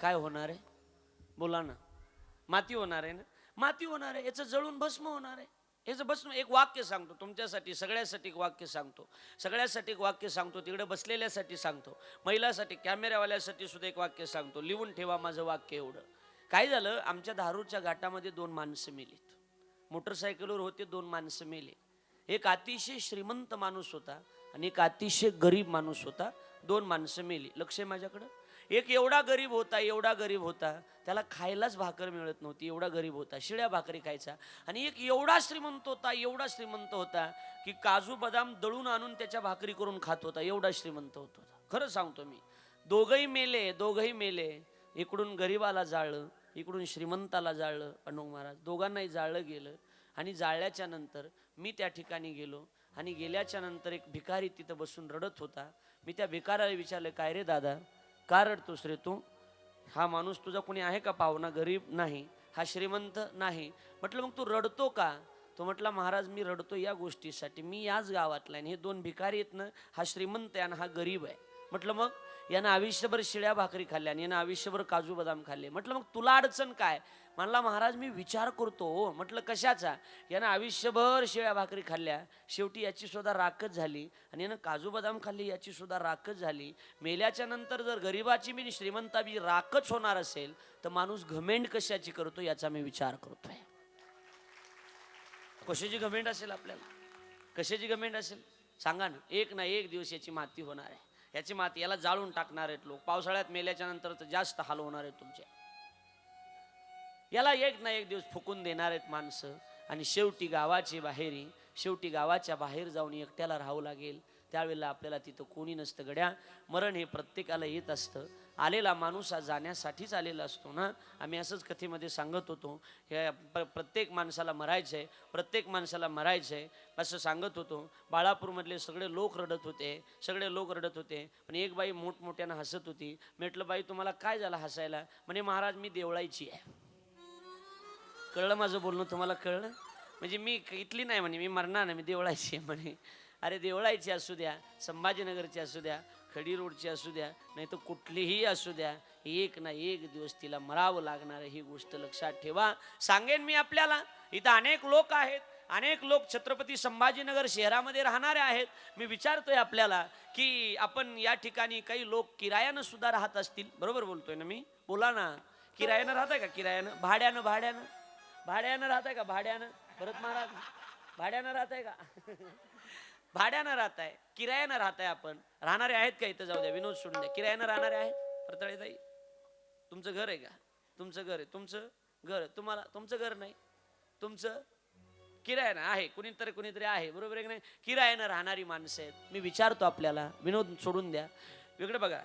काय होणार आहे? बोला ना. माती होणार आहे ना? माती होणार आहे. याचं जळून भस्म होणार आहे. याचं भस्म एक वाक्य सांगतो. तुमच्यासाठी सगळ्यासाठी एक वाक्य सांगतो. सगळ्यासाठी एक वाक्य सांगतो. तिकडे बसलेल्यासाठी सांगतो. महिलासाठी कॅमेऱ्यावाल्यासाठी सुद्धा एक वाक्य सांगतो. लिहून ठेवा माझं वाक्य एवढं. काय झालं? आमच्या धारूरच्या घाटामध्ये दोन माणसं मेलीत. मोटरसायकलवर होते दोन माणसं मेले. एक अतिशय श्रीमंत माणूस होता आणि एक अतिशय गरीब माणूस होता. दोन माणसं मेली. लक्ष आहे माझ्याकडं? एक एवढा गरीब होता एवढा गरीब होता त्याला खायलाच भाकर मिळत नव्हती एवढा गरीब होता शिळ्या भाकरी खायचा. आणि एक एवढा श्रीमंत होता एवढा श्रीमंत होता की काजू बदाम दळून आणून त्याच्या भाकरी करून खात होता एवढा श्रीमंत होत होता. खरं सांगतो मी दोघही मेले दोघही मेले इकडून गरीबाला जाळलं इकडून श्रीमंताला जाळलं अनु महाराज दोघांनाही जाळलं गेलं. आणि जाळल्याच्या नंतर मी त्या ठिकाणी गेलो आणि गेल्याच्यानंतर एक भिकारी तिथं बसून रडत होता. मी त्या भिकाराला विचारलं काय रे दादा का रडतोस रे तू हा माणूस तुझा कोणी आहे का पाहुणा? गरीब नाही. हा श्रीमंत नाही. म्हटलं मग तू रडतो का? तो म्हटला महाराज मी रडतो या गोष्टीसाठी. मी याच गावातला आहे आणि हे दोन भिकारी आहेत ना हा श्रीमंत आहे आणि हा गरीब आहे. म्हटलं मग? यानं आयुष्यभर शिळ्या भाकरी खाल्ल्या आणि यानं आयुष्यभर काजू बदाम खाल्ले. म्हटलं मग तुला अडचण काय? म्हणला महाराज मी विचार करतो हो. म्हटलं कशाचा? यानं आयुष्यभर शिळ्या भाकरी खाल्ल्या. शेवटी याची सुद्धा राखच झाली आणि यानं काजू बदाम खाल्ली याची सुद्धा राखच झाली. मेल्याच्या नंतर जर गरिबाची मी श्रीमंता बी राखच होणार असेल तर माणूस घमेंड कशाची करतो याचा मी विचार करतोय. कशाची घमेंड असेल आपल्याला? कशाची घमेंड असेल? सांगा ना. एक ना एक दिवस याची माती होणार आहे. याची माती याला जाळून टाकणार आहेत लोक. पावसाळ्यात मेल्याच्या नंतर जास्त हाल होणार आहेत तुमचे. याला एक ना एक दिवस फुकून देणार आहेत माणसं. आणि शेवटी गावाची बाहेरी शेवटी गावाच्या बाहेर जाऊन एकट्याला राहावं लागेल. त्यावेळेला आपल्याला तिथं कोणी नसतं गड्या. मरण हे प्रत्येकाला येत असतं. आलेला माणूस हा जाण्यासाठीच आलेला असतो ना? आम्ही असंच कथेमध्ये सांगत होतो हे प्रत्येक माणसाला मरायचं आहे प्रत्येक माणसाला मरायचं आहे असं सांगत होतो. बाळापूरमधले सगळे लोक रडत होते सगळे लोक रडत होते पण एक बाई मोठमोठ्यानं हसत होती. म्हटलं बाई तुम्हाला काय झालं हसायला? म्हणे महाराज मी देवळायची आहे. कळलं माझं बोलणं तुम्हाला कळलं? म्हणजे मी इथली नाही म्हणे मी मरणार नाही मी देवळायची आहे म्हणे. अरे देवळायची असू द्या संभाजीनगरची असू द्या खडी रोडची असू द्या नाही तर कुठलीही असू द्या एक ना एक दिवस तिला मरावं लागणार ही गोष्ट लक्षात ठेवा. सांगेन मी आपल्याला इथं अनेक लोक आहेत अनेक लोक छत्रपती संभाजीनगर शहरामध्ये राहणारे आहेत. मी विचारतोय आपल्याला की आपण या ठिकाणी काही लोक किरायानं सुद्धा राहत असतील? बरोबर बोलतोय ना मी? बोला ना. किरायानं राहत आहे का? किरायानं? भाड्यानं भाड्यानं? भाड्यानं राहत आहे का? भाड्यानं? भरत महाराज भाड्यानं राहत आहे का? भाड्यानं राहत आहे किरायानं राहत आहे आपण. राहणारे आहेत का इथं? जाऊ द्या विनोद सोडून द्या. किरायानं राहणारे आहेत? परतळेताई तुमचं घर आहे का? तुमचं घर आहे. तुमचं घर तुम्हाला तुमचं घर नाही. तुमचं किरायानं आहे. कुणीतरी कुणीतरी आहे. बरोबर आहे की नाही? किरायानं राहणारी माणसं आहेत. मी विचारतो आपल्याला विनोद सोडून द्या. वेगळं बघा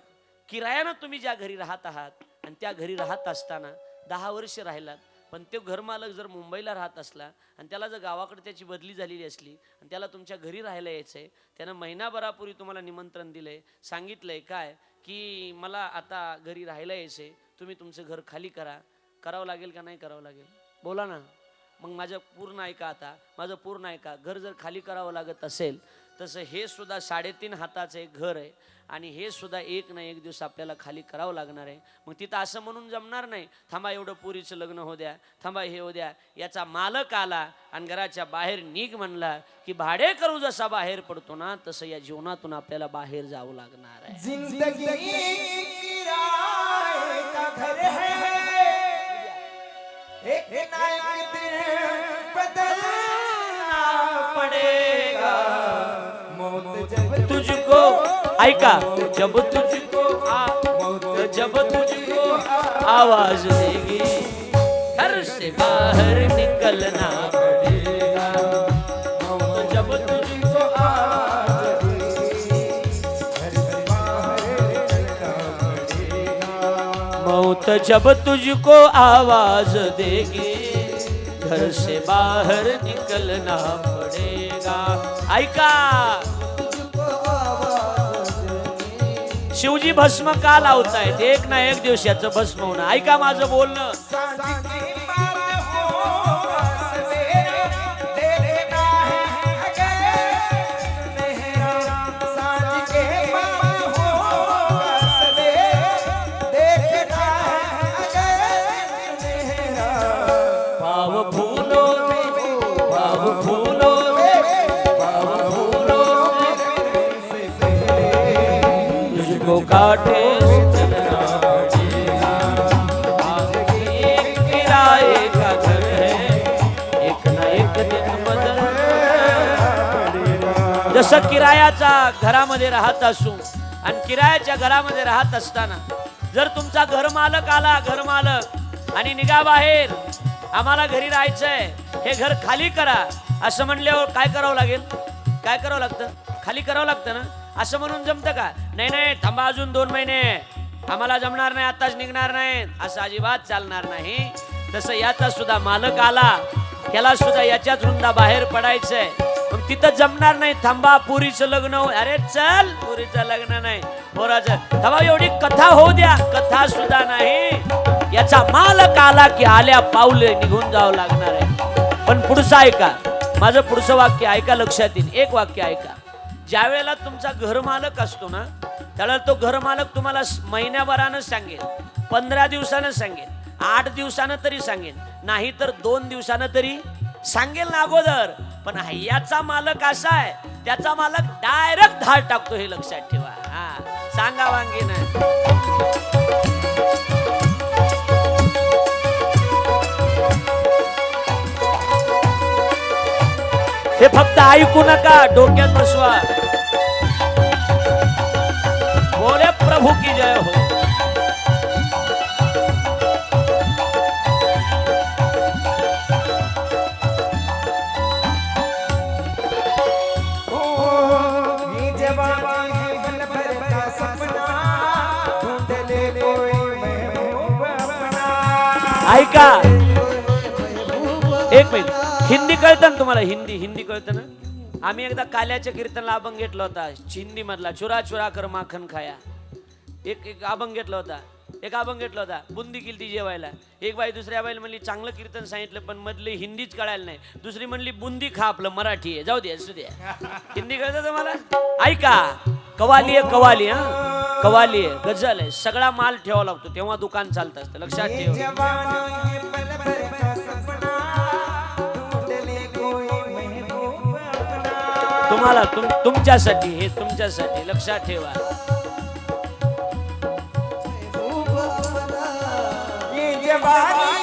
किरायानं तुम्ही ज्या घरी राहत आहात आणि त्या घरी राहत असताना दहा वर्ष राहिलात पण तो घरमालक जर मुंबईला राहत असला आणि त्याला जर गावाकडे त्याची बदली झालेली असली आणि त्याला तुमच्या घरी राहायला यायचं आहे त्यानं महिनाभरापूर्वी तुम्हाला निमंत्रण दिलंय सांगितलंय काय की मला आता घरी राहायला यायचं आहे तुम्ही तुमचं घर खाली करा. करावं लागेल का नाही करावं लागेल? बोला ना. मग माझं पूर्ण ऐका आता. माझं पूर्ण ऐका. घर जर खाली करावं लागत असेल तसं हे सुद्धा साडेतीन हाताचं एक घर आहे. आणि हे सुद्धा एक ना एक दिवस आपल्याला खाली करावं लागणार आहे. मग तिथं असं म्हणून जमणार नाही थांबा एवढं पुरीचं लग्न हो द्या थांबा हे हो द्या. याचा मालक आला आणि घराच्या बाहेर निघ म्हणला की भाडे करू जसा बाहेर पडतो ना तसं या जीवनातून आपल्याला बाहेर जावं लागणार आहे. ऐका जब तुझको जब तुझको आवाज़ देगी, घर से बाहर निकलना पड़ेगा। जब तुझको मौत जब तुझको आवाज़ देगी, घर से बाहर निकलना पड़ेगा। ऐका शिवजी भस्म का लावतायत? एक ना एक दिवस याचं भस्म होणं. ऐका माझं बोलणं. जसं किरायाचा घरामध्ये राहत असू आणि किरायाच्या घरामध्ये राहत असताना जर तुमचा घर मालक आला घरमालक आणि निघा बाहेर आम्हाला घरी राहायचंय हे घर खाली करा असं म्हणल्यावर काय करावं लागेल? काय करावं लागतं? खाली करावं लागतं ना? असं म्हणून जमतं का? नाही नाही थांबा अजून दोन महिने. आम्हाला जमणार नाही आताच निघणार नाही असं अजिबात चालणार नाही. तसं याचा सुद्धा मालक आला याला सुद्धा याच्याच रुंदा बाहेर पडायचंय. मग तिथं जमणार नाही. थांबा पुरीचं लग्न हो अरे चल पुरीचं लग्न नाही. पोराचं. थांबा एवढी कथा होऊ द्या. कथा सुद्धा नाही. याचा मालक आला की आल्या पावले निघून जावं लागणार आहे. पण पुढचं ऐका. माझं पुढचं वाक्य ऐका लक्षात येईल. एक वाक्य ऐका. ज्या वेळेला तुमचा घर मालक असतो ना त्यावेळेला तो घरमालक तुम्हाला महिन्याभरानं सांगेल पंधरा दिवसानं सांगेल आठ दिवसानं तरी सांगेल नाही तर दोन दिवसानं तरी सांगेल ना अगोदर पण हय्याचा याचा मालक असा आहे त्याचा मालक डायरेक्ट धाड टाकतो हे लक्षात ठेवा. हा सांगा वांगी हे फक्त ऐकू नका डोक्यात बसवा. बोले प्रभू की जय हो. ऐका. एक मिनिट. हिंदी कळतं ना तुम्हाला? हिंदी हिंदी कळतं ना? आम्ही एकदा काल्याच्या कीर्तनला अभंग घेतला होता. हिंदी मधला चुरा चुरा कर माखन खाया. एक एक अभंग घेतला होता. एक अभंग घेतला होता. बुंदी ती जेवायला. एक बाई दुसऱ्या बाईला म्हणली चांगलं कीर्तन सांगितलं पण मधली हिंदीच कळायला नाही. दुसरी म्हणली बुंदी खा आपलं मराठी आहे. जाऊ दे असू द्या हिंदी कळतं तुम्हाला? ऐका. कवाली आहे कवाली हा. कवाली आहे गझल आहे सगळा माल ठेवावा लागतो तेव्हा दुकान चालत असतं लक्षात ठेव. तुम्हाला तुम तुमच्यासाठी हे तुमच्यासाठी लक्षात ठेवा. ये जवानी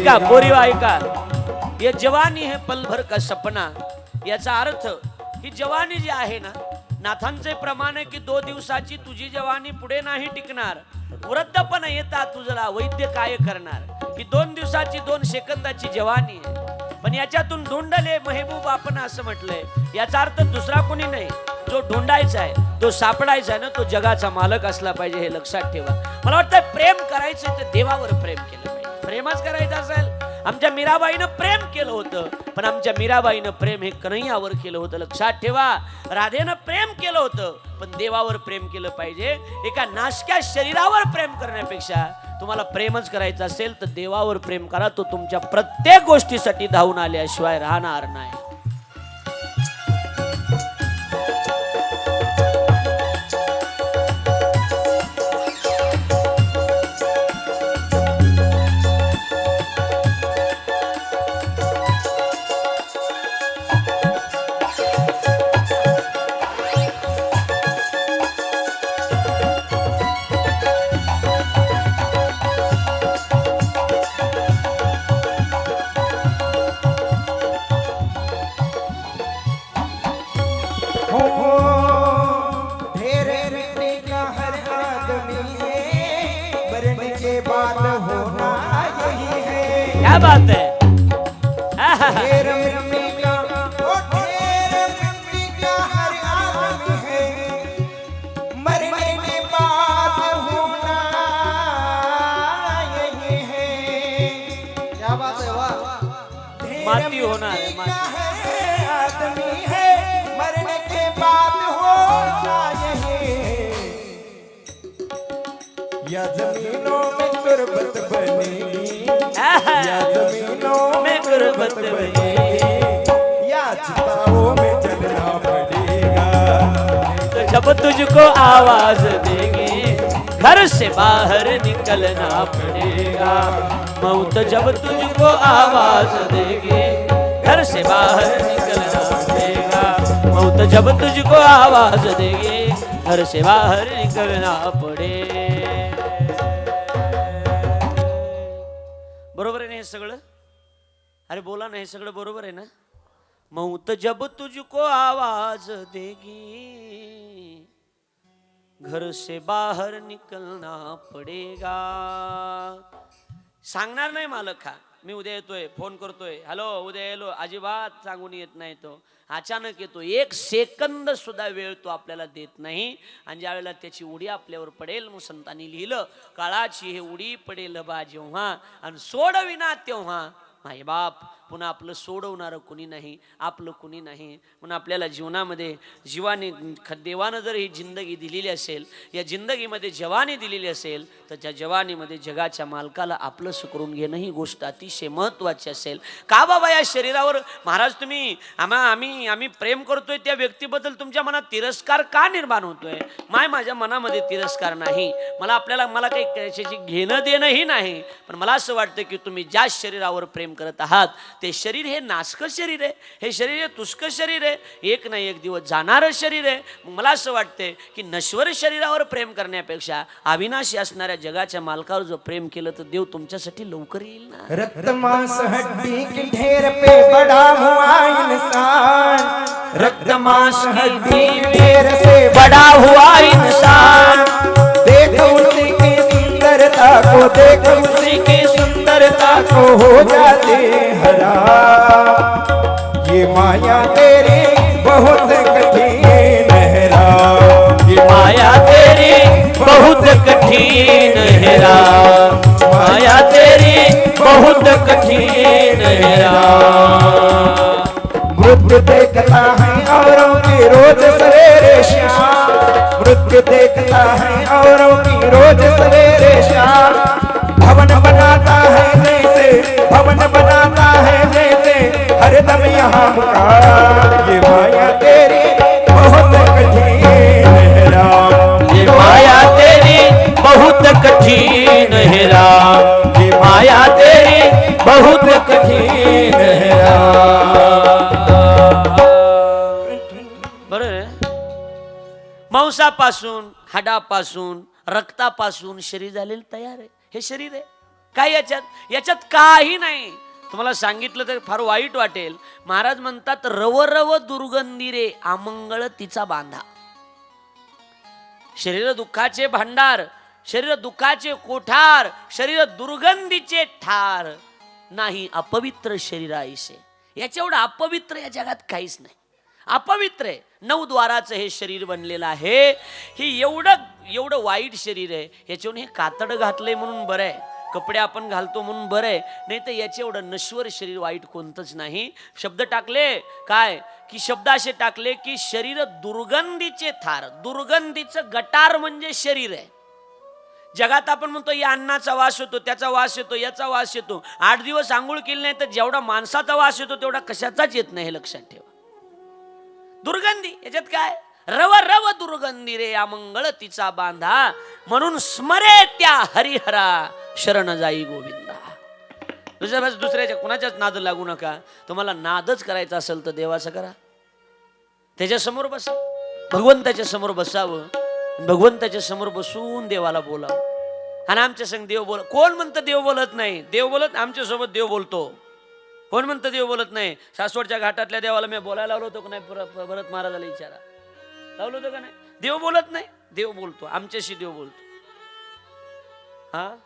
ऐका पोरी ऐका. या जवानी हे पलभर का सपना. याचा अर्थ ही जवानी जी आहे ना नाथांचे प्रमाण आहे की दो दिवसाची तुझी जवानी पुढे नाही टिकणार. वृद्धपणा येता तुझला वैद्य काय करणार? ही दोन दिवसाची दोन सेकंदाची जवानी आहे. पण याच्यातून ढोंडले महबूब आपण असं म्हटलंय. याचा अर्थ दुसरा कोणी नाही. जो ढोंडायचा आहे तो सापडायचा आहे ना तो जगाचा मालक असला पाहिजे हे लक्षात ठेवा. मला वाटतं प्रेम करायचं तर देवावर प्रेम केलं पाहिजे. प्रेमच करायचं असेल. आमच्या मीराबाईनं प्रेम केलं होतं. पण आमच्या मीराबाईनं प्रेम हे कन्हैयावर केलं होतं. लक्षात ठेवा राधेनं प्रेम केलं होतं. पण देवावर प्रेम केलं पाहिजे. एका नाशक्या शरीरावर प्रेम करण्यापेक्षा तुम्हाला प्रेमच करायचं असेल तर देवावर प्रेम करा. तो तुमच्या प्रत्येक गोष्टीसाठी धावून आल्याशिवाय राहणार नाही. मरने के बाद होना यही है क्या बात है वाह माती होणार आहे, माती. आदमी है मरने के बाद होना यही या जमीनों में गुर्बत बनेगी या जमीनों में गुर्बत बनेगी। या चिताओं में जलना पड़ेगा। तो जब तुझको आवाज़ देंगे घर से बाहर निकलना पड़ेगा। मौत जब तुझको आवाज़ देगी घर से बाहर निकलना पड़ेगा। मौत जब तुझको आवाज़ देगी घर से बाहर निकलना पड़े हे सगळं? अरे बोला ना हे सगळं बरोबर आहे ना? मौत जब तुझको आवाज देगी घर से बाहर निकलना पडेगा. सांगणार नाही मालक हा. मी उद्या येतोय फोन करतोय. हॅलो उद्या येलो. अजिबात सांगून येत नाही तो. अचानक येतो. एक सेकंद सुद्धा वेळ तो आपल्याला देत नाही. आणि ज्या वेळेला त्याची उडी आपल्यावर पडेल मग संतांनी लिहिलं काळाची हे उडी पडेल बा जेव्हा आणि सोडविना तेव्हा माय बाप पुन्हा आपलं सोडवणारं कुणी नाही आपलं कुणी नाही. म्हणून आपल्याला जीवनामध्ये जीवाने ख- देवानं जर ही जिंदगी दिलेली असेल या जिंदगीमध्ये जवानी दिलेली असेल तर त्या जवानीमध्ये जगाच्या मालकाला आपलं सुकरून घेणं ही गोष्ट अतिशय महत्त्वाची असेल. का बाबा या शरीरावर महाराज तुम्ही आम्हा आम्ही आम्ही प्रेम करतोय त्या व्यक्तीबद्दल तुमच्या मनात तिरस्कार का निर्माण होतोय? माय माझ्या मनामध्ये तिरस्कार नाही. मला आपल्याला मला काही त्याच्याशी घेणं देणंही नाही. पण मला असं वाटतं की तुम्ही ज्या शरीरावर प्रेम करत आहात ते शरीर हे नासकं शरीर आहे. हे शरीर हे तुष्क शरीर आहे. एक ना एक दिवस जाणारं शरीर आहे. मग मला असं वाटतंय की नश्वर शरीरावर प्रेम करण्यापेक्षा अविनाशी असणाऱ्या जगाच्या मालकावर जो प्रेम केलं तर देव तुमच्यासाठी लवकर येईल ना. रक्त मांस हड्डी की ढेर पे बड़ा हुआ इंसान. रक्त मांस हड्डी ढेर से बड़ा हुआ इंसान. देखो उसी की सुंदरता को देखो उसी की सुंदरता को हो जाते हरा। ये माया तेरी बहुत कठिन है राम ये माया तेरी बहुत कठिन है राम माया तेरी बहुत कठिन है राम मृत्यु देखता है औरों की रोज सवेरे शाम। मृत्यु देखता है औरों की रोज सवेरे शाम। भवन भवन बनाता है जैसे हरदम यहाँ ये माया तेरी बहुत कठिन है राम। ये माया तेरी बहुत कठिन है राम। ये माया तेरी बहुत कठिन है राम। बरं मांसापासून, हाडापासून, रक्तापासून शरीर झालेलं तयार आहे. हे शरीर आहे. काय याच्यात? याच्यात काही नाही. तुम्हाला सांगितलं तर फार वाईट वाटेल. महाराज म्हणतात रव रव दुर्गंधी रे आमंगळ तिचा बांधा. शरीर दुःखाचे भांडार शरीर दुःखाचे कोठार शरीर दुर्गंधीचे ठार नाही अपवित्र शरीराईसे याच्याएवढं अपवित्र या जगात काहीच नाही. अपवित्र आहे. नऊद्वाराचं हे शरीर बनलेलं आहे. हे एवढं एवढं वाईट शरीर आहे. याच्यावर हे कातड घातलंय म्हणून बरं आहे. कपडे आपण घालतो म्हणून बरं आहे. नाही तर याचे एवढं नश्वर शरीर वाईट कोणतंच नाही. शब्द टाकले? काय? की शब्द असे टाकले की शरीर दुर्गंधीचे थार. दुर्गंधीचं गटार म्हणजे शरीर आहे. जगात आपण म्हणतो या अन्नाचा वास येतो त्याचा वास येतो याचा वास येतो. आठ दिवस आंघोळ केली नाही तर जेवढा माणसाचा वास येतो तेवढा कशाचाच येत नाही हे लक्षात ठेवा. दुर्गंधी याच्यात काय? रव रव दुर्गंधी रे या मंगळ तिचा बांधा. म्हणून स्मरे त्या हरिहरा. शरण जाई गोविंदा. दुसऱ्या दुसऱ्याच्या कुणाच्याच नाद लागू नका. तुम्हाला नादच करायचा असेल तर देवाचं करा. त्याच्यासमोर बसा. भगवंताच्या समोर बसावं. भगवंताच्या समोर बसून देवाला बोलावं. आणि आमच्या संग देव बोल कोण म्हणतं देव बोलत नाही? देव बोलत आमच्यासोबत देव बोलतो. कोण म्हणतं देव बोलत नाही? सासवडच्या घाटातल्या देवाला मी बोलायला लावलो होतो का नाही? परत भरत महाराजाला विचारा. लावलो होतो का नाही? देव बोलत नाही. देव बोलतो. आमच्याशी देव बोलतो. हा?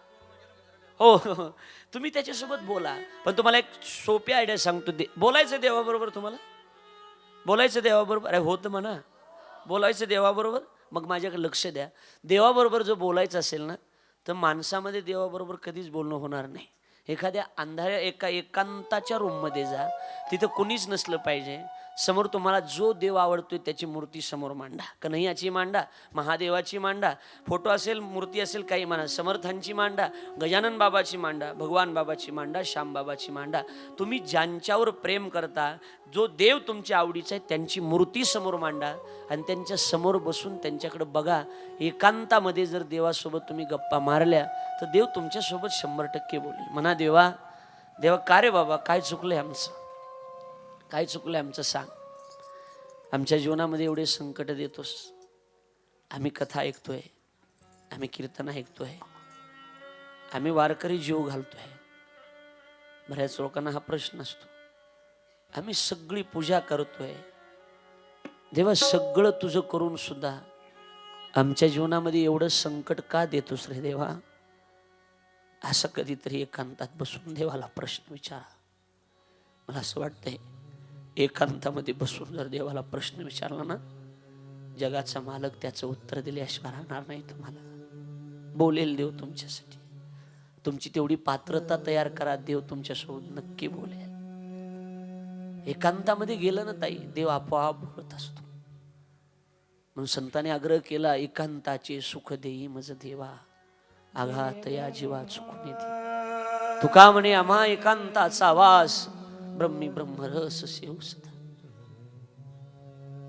हो हो, हो. तुम्ही त्याच्यासोबत बोला. पण तुम्हाला एक सोपी आयडिया सांगतो. दे बोलायचं देवाबरोबर तुम्हाला? बोलायचं देवाबरोबर? अरे होतं म्हणा. बोलायचं देवाबरोबर? मग माझ्याकडे लक्ष द्या. देवाबरोबर जर बोलायचं असेल ना तर माणसामध्ये देवाबरोबर कधीच बोलणं होणार नाही. एखाद्या अंधाऱ्या एका एकांताच्या रूममध्ये जा. तिथं कुणीच नसलं पाहिजे. समोर तुम्हाला जो देव आवडतोय त्याची मूर्ती समोर मांडा. कन्हैयाची मांडा महादेवाची मांडा फोटो असेल मूर्ती असेल काही म्हणा समर्थांची मांडा गजानन बाबाची मांडा भगवान बाबाची मांडा श्यामबाबाची मांडा. तुम्ही ज्यांच्यावर प्रेम करता जो देव तुमच्या आवडीचा आहे त्यांची मूर्ती समोर मांडा आणि त्यांच्यासमोर बसून त्यांच्याकडे बघा. एकांतामध्ये जर देवासोबत तुम्ही गप्पा मारल्या तर देव तुमच्यासोबत शंभर टक्के बोलेल. म्हणा देवा देवा का रे बाबा? काय चुकलं आहे आमचं? काय चुकलं आमचं सांग. आमच्या जीवनामध्ये एवढे संकट देतोस. आम्ही कथा ऐकतोय. आम्ही कीर्तन ऐकतोय. आम्ही वारकरी जीव घालतोय. बऱ्याच लोकांना हा प्रश्न असतो. आम्ही सगळी पूजा करतोय. देवा सगळं तुझं करून सुद्धा आमच्या जीवनामध्ये एवढं संकट का देतोस रे देवा? असं कधीतरी एकांतात बसून देवाला प्रश्न विचारा. मला असं वाटतंय एकांतामध्ये बसून जर देवाला प्रश्न विचारला ना जगाचा मालक त्याचं उत्तर दिल्याशिवाय राहणार नाही तुम्हाला. बोलेल देव तुमच्यासाठी. तुमची तेवढी पात्रता तयार करा देव तुमच्यासोबत नक्की बोलेल. एकांतामध्ये गेलं ना ताई देव आपोआप बोलत असतो. म्हणून संतांनी आग्रह केला एकांताचे सुख देई मज देवा. आघात या जीवा चुकून येते तुका म्हणे आम्हा एकांताचा वास ब्रह्मी ब्रह्मरस सेव सदा.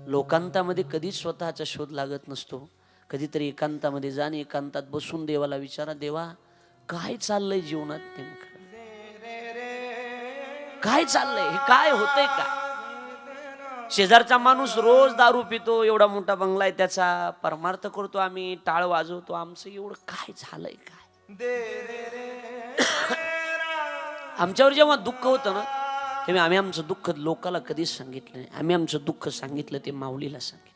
लोकांतामध्ये कधीच स्वतःचा शोध लागत नसतो. कधीतरी एकांतामध्ये जाणे एकांतात बसून देवाला विचारा देवा काय चाललंय जीवनात नेमकं? काय चाललंय? हे काय होतंय का? शेजारचा माणूस रोज दारू पितो एवढा मोठा बंगला आहे त्याचा. परमार्थ करतो आम्ही टाळ वाजवतो. आमचं एवढं काय झालंय काय? आमच्यावर जेव्हा दुःख होतं ना त्यामुळे आम्ही आमचं दुःख लोकाला कधीच सांगितलं नाही. आम्ही आमचं दुःख सांगितलं ते माऊलीला सांगितलं.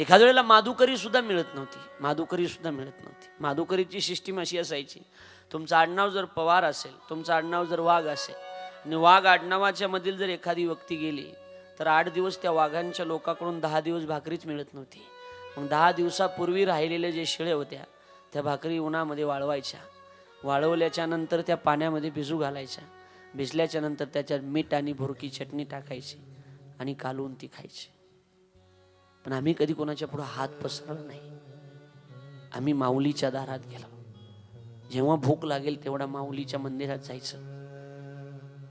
एखाद्या वेळेला माधुकरी सुद्धा मिळत नव्हती. माधुकरी सुद्धा मिळत नव्हती. माधुकरीची सिस्टीम अशी असायची तुमचं आडनाव जर पवार असेल तुमचं आडनाव जर वाघ असेल आणि वाघ आडनावाच्या मधील जर एखादी व्यक्ती गेली तर आठ दिवस त्या वाघांच्या लोकांकडून दहा दिवस भाकरीच मिळत नव्हती. मग दहा दिवसापूर्वी राहिलेल्या जे शिळे होत्या त्या भाकरी उन्हामध्ये वाळवायच्या. वाळवल्याच्या नंतर त्या पाण्यामध्ये भिजू घालायच्या. भिजल्याच्या नंतर त्याच्यात मीठ आणि भुरकी चटणी टाकायची आणि कालवून ती खायची. पण आम्ही कधी कोणाच्या पुढे हात पसरला नाही. आम्ही माऊलीच्या दारात गेलो. जेव्हा भूक लागेल तेवढा माऊलीच्या मंदिरात जायचं.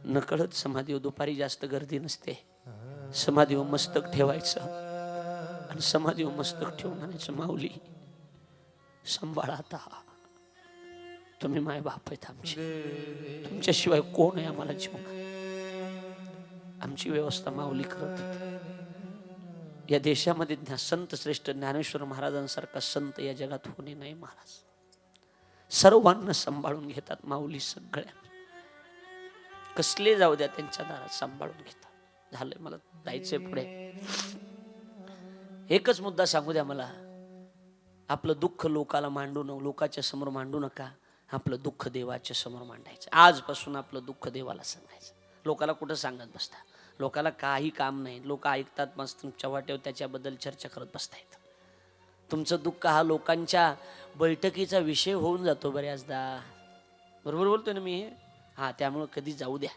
नकळत समाधीव दुपारी जास्त गर्दी नसते. समाधीव मस्तक ठेवायचं. आणि समाधीव मस्तक ठेवून आणायचं माऊली. सांभाळा आता. तुम्ही माय बाप आहेत आमचे. तुमच्याशिवाय कोण आहे आम्हाला जीवना आमची व्यवस्था माऊली करत होती. या देशामध्ये ज्ञा- संत श्रेष्ठ ज्ञानेश्वर महाराजांसारखा संत या जगात होणे नाही महाराज. सर्वांना सांभाळून घेतात माऊली सगळ्या. कसले जाऊ द्या त्यांच्या दारात सांभाळून घेतात. झालंय मला जायचंय पुढे. एकच मुद्दा सांगू द्या मला. आपलं दुःख लोकाला मांडू न लोकाच्या समोर मांडू नका. आपलं दुःख देवाच्या समोर मांडायचं. आजपासून आपलं दुःख देवाला सांगायचं. लोकाला कुठं सांगत बसता? लोकाला काही काम नाही. लोक ऐकतात मस्त तुमच्या वाटेवर त्याच्याबद्दल चर्चा करत बसतायत. तुमचं दुःख हा लोकांच्या बैठकीचा विषय होऊन जातो बऱ्याचदा. बरोबर बोलतोय ना मी हे? हां त्यामुळं कधी जाऊ द्या.